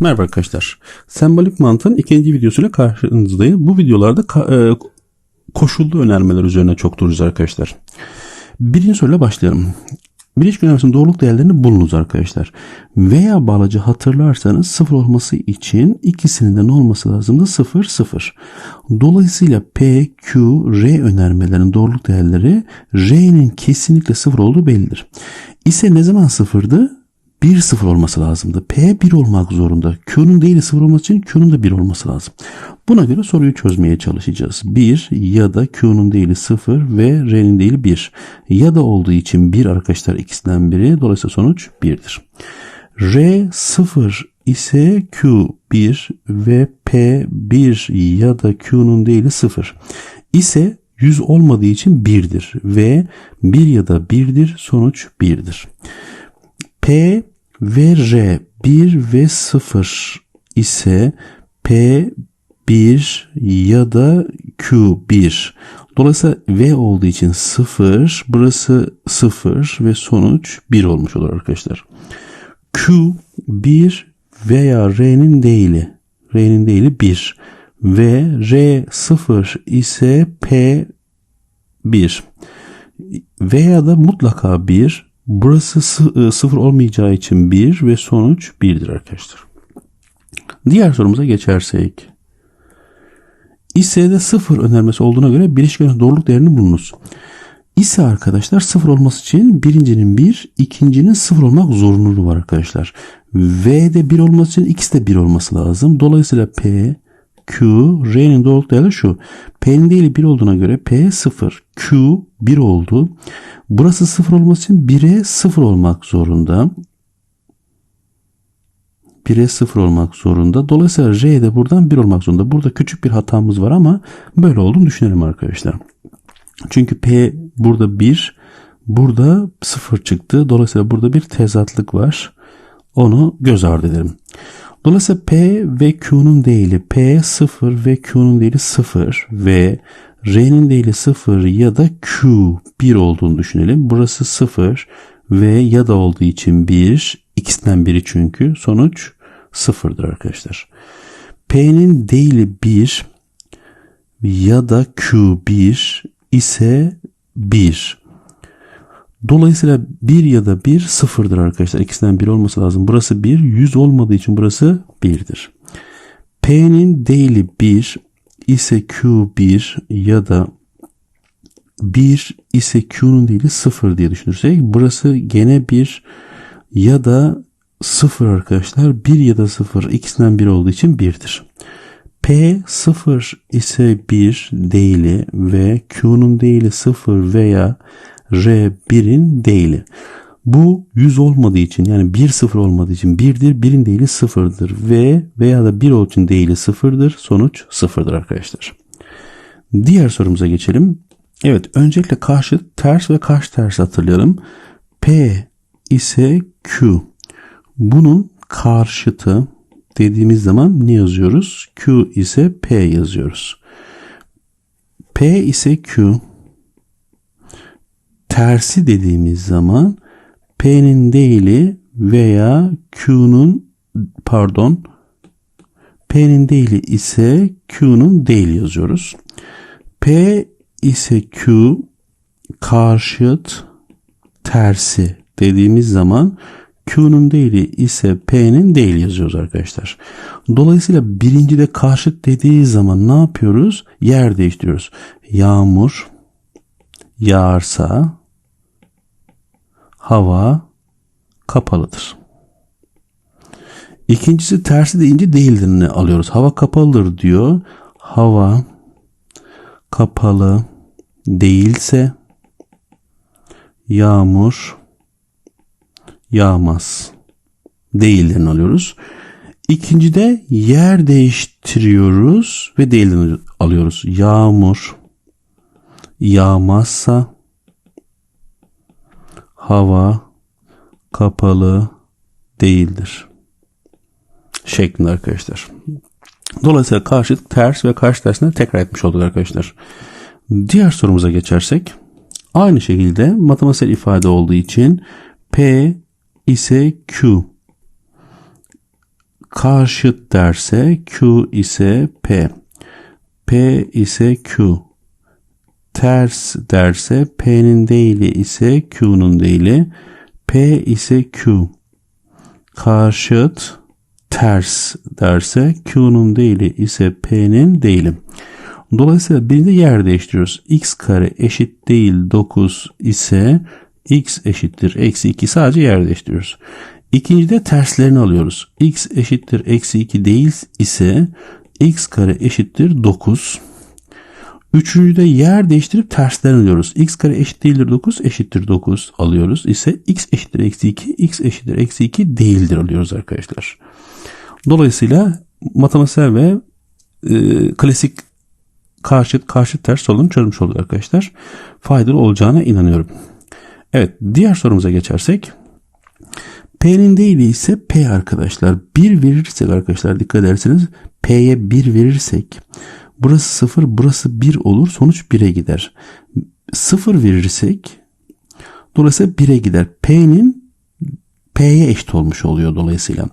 Merhaba arkadaşlar. Sembolik mantığın ikinci videosuyla karşınızdayım. Bu videolarda e, koşullu önermeler üzerine çok duracağız arkadaşlar. Birinci soruyla başlayalım. Bileşik önermesinin doğruluk değerlerini bulunuz arkadaşlar. Veya bağlacı hatırlarsanız sıfır olması için ikisinin de olması lazımdı? Sıfır sıfır. Dolayısıyla P, Q, R önermelerinin doğruluk değerleri R'nin kesinlikle sıfır olduğu bellidir. İse ne zaman sıfırdı? 1 0 olması lazımdı. P 1 olmak zorunda. Q'nun değil 0 olması için Q'nun da 1 olması lazım. Buna göre soruyu çözmeye çalışacağız. 1 ya da Q'nun değili 0 ve R'nin değili 1. Ya da olduğu için 1 arkadaşlar ikisinden biri. Dolayısıyla sonuç 1'dir. R 0 ise Q 1 ve P 1 ya da Q'nun değili 0 ise 100 olmadığı için 1'dir ve 1 ya da 1'dir sonuç 1'dir. P ve R 1 ve 0 ise P 1 ya da Q 1. Dolayısıyla V olduğu için 0, burası 0 ve sonuç 1 olmuş olur arkadaşlar. Q 1 veya R'nin değili. R'nin değili 1 ve R 0 ise P 1 veya da mutlaka 1 Burası sı- sıfır olmayacağı için 1 ve sonuç 1'dir arkadaşlar. Diğer sorumuza geçersek. İSE'de sıfır önermesi olduğuna göre bileşik doğruluk değerini bulunuz. İse arkadaşlar sıfır olması için birincinin 1, ikincinin sıfır olmak zorunluluğu var arkadaşlar. V'de 1 olması için ikisi de 1 olması lazım. Dolayısıyla P, Q, R'nin doğruluk değeri şu. P'nin değili 1 olduğuna göre P 0, Q 1 oldu. Burası 0 olması için 1'e 0 olmak zorunda. 1'e 0 olmak zorunda. Dolayısıyla R de buradan 1 olmak zorunda. Burada küçük bir hatamız var ama böyle olduğunu düşünelim arkadaşlar. Çünkü P burada 1, burada 0 çıktı. Dolayısıyla burada bir tezatlık var. Onu göz ardı edelim. Dolayısıyla P ve Q'nun değili P 0 ve Q'nun değili 0 ve R'nin değili 0 ya da Q 1 olduğunu düşünelim. Burası 0 ve ya da olduğu için 1. İkisinden biri çünkü. Sonuç 0'dır arkadaşlar. P'nin değili 1 ya da Q1 ise 1. Dolayısıyla 1 ya da 1 sıfırdır arkadaşlar. İkisinden biri olması lazım. Burası 1. 100 olmadığı için burası 1'dir. P'nin değili 1 ise Q1 ya da 1 ise Q'nun değili 0 diye düşünürsek burası gene 1 ya da 0 arkadaşlar. 1 ya da 0 ikisinden biri olduğu için 1'dir. P 0 ise 1 değili ve Q'nun değili 0 veya R 1'in değili. Bu 100 olmadığı için yani 1 0 olmadığı için 1'dir. 1'in değili 0'dır. V veya da 1 olduğu için değili 0'dır. Sonuç 0'dır arkadaşlar. Diğer sorumuza geçelim. Evet öncelikle karşı ters ve karşı ters hatırlayalım. P ise Q. Bunun karşıtı dediğimiz zaman ne yazıyoruz? Q ise P yazıyoruz. P ise Q tersi dediğimiz zaman P'nin değili veya Q'nun pardon P'nin değili ise Q'nun değili yazıyoruz. P ise Q karşıt tersi dediğimiz zaman Q'nun değili ise P'nin değili yazıyoruz arkadaşlar. Dolayısıyla birinci de karşıt dediği zaman ne yapıyoruz? Yer değiştiriyoruz. Yağmur yağarsa hava kapalıdır. İkincisi tersi deyince değildirini alıyoruz. Hava kapalıdır diyor. Hava kapalı değilse yağmur yağmaz. Değildirini alıyoruz. İkincide yer değiştiriyoruz ve değildirini alıyoruz. Yağmur yağmazsa hava kapalı değildir. Şeklinde arkadaşlar. Dolayısıyla karşıt ters ve karşı tersine tekrar etmiş olduk arkadaşlar. Diğer sorumuza geçersek aynı şekilde matematiksel ifade olduğu için P ise Q karşıt derse Q ise P. P ise Q. Ters derse P'nin değili ise Q'nun değili. P ise Q. Karşıt ters derse Q'nun değili ise P'nin değili. Dolayısıyla birinde yer değiştiriyoruz. x kare eşit değil 9 ise x eşittir eksi 2 sadece yer değiştiriyoruz. İkincide terslerini alıyoruz. x eşittir eksi 2 değil ise x kare eşittir 9. Üçüncüde yer değiştirip terslerini alıyoruz. x kare eşit değildir 9 eşittir 9 alıyoruz ise x eşittir eksi 2 x eşittir eksi 2 değildir alıyoruz arkadaşlar. Dolayısıyla matematiksel ve e, klasik karşıt karşıt ters sorunu çözmüş olduk arkadaşlar. Faydalı olacağına inanıyorum. Evet diğer sorumuza geçersek. P'nin değili ise P arkadaşlar. 1 verirsek arkadaşlar dikkat ederseniz P'ye 1 verirsek burası 0 burası 1 olur sonuç 1'e gider. 0 verirsek dolayısıyla 1'e gider. P'nin P'ye eşit olmuş oluyor dolayısıyla.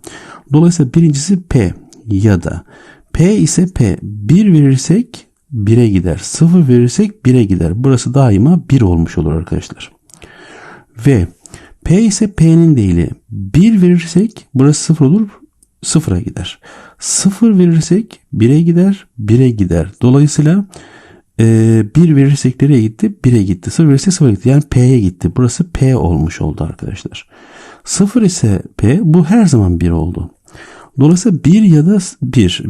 Dolayısıyla birincisi P ya da P ise P 1 verirsek 1'e gider. 0 verirsek 1'e gider. Burası daima 1 olmuş olur arkadaşlar. Ve P ise P'nin değili. 1 verirsek burası 0 olur. 0'a gider. 0 verirsek 1'e gider. 1'e gider. Dolayısıyla e, 1 verirsek nereye gitti? 1'e gitti. 0 verirsek 0'a gitti. Yani P'ye gitti. Burası P olmuş oldu arkadaşlar. 0 ise P bu her zaman 1 oldu. Dolayısıyla 1 ya da 1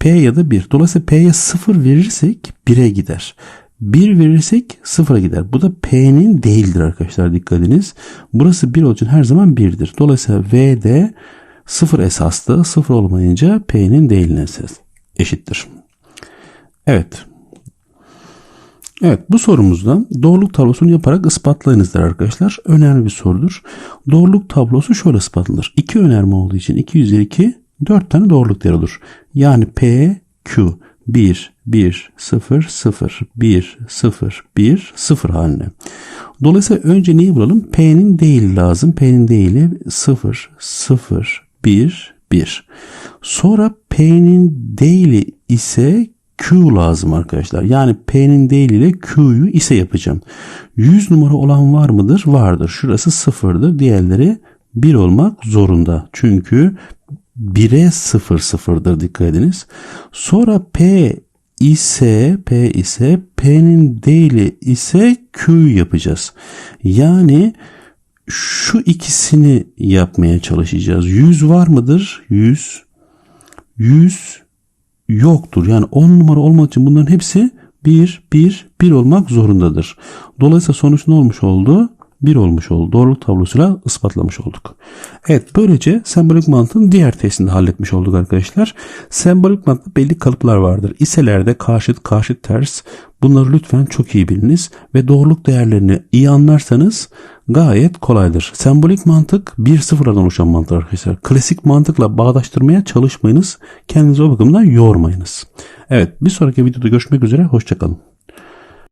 P ya da 1. Dolayısıyla P'ye 0 verirsek 1'e gider. 1 verirsek 0'a gider. Bu da P'nin değildir arkadaşlar dikkatiniz. Burası 1 olduğu için her zaman 1'dir. Dolayısıyla V'de 0 esaslı. 0 olmayınca P'nin değiline eşittir. Evet. Evet bu sorumuzda doğruluk tablosunu yaparak ispatlayınızdır arkadaşlar. Önemli bir sorudur. Doğruluk tablosu şöyle ispatlanır. İki önerme olduğu için 2 üzeri 2 4 tane doğruluk değeri olur. Yani P, Q 1, 1, 0, 0, 1, 0, 1, 0 haline. Dolayısıyla önce neyi bulalım? P'nin değili lazım. P'nin değili 0, 0, 1, 1. Sonra P'nin değili ise Q lazım arkadaşlar. Yani P'nin değili ile Q'yu ise yapacağım. 100 numara olan var mıdır? Vardır. Şurası sıfırdır. Diğerleri 1 olmak zorunda. Çünkü 1'e 0 sıfırdır dikkat ediniz. Sonra P ise P ise P'nin değili ise Q'yu yapacağız. Yani şu ikisini yapmaya çalışacağız. 100 var mıdır? 100 100 yoktur. Yani 10 numara olmak için bunların hepsi 1 1 1 olmak zorundadır. Dolayısıyla sonuç ne olmuş oldu? 1 olmuş oldu. Doğruluk tablosuyla ispatlamış olduk. Evet böylece sembolik mantığın diğer testini halletmiş olduk arkadaşlar. Sembolik mantıkta belli kalıplar vardır. İselerde karşıt, karşıt ters bunları lütfen çok iyi biliniz ve doğruluk değerlerini iyi anlarsanız gayet kolaydır. Sembolik mantık bir sıfırlardan oluşan mantık arkadaşlar. Klasik mantıkla bağdaştırmaya çalışmayınız. Kendinizi o bakımdan yormayınız. Evet bir sonraki videoda görüşmek üzere. Hoşçakalın.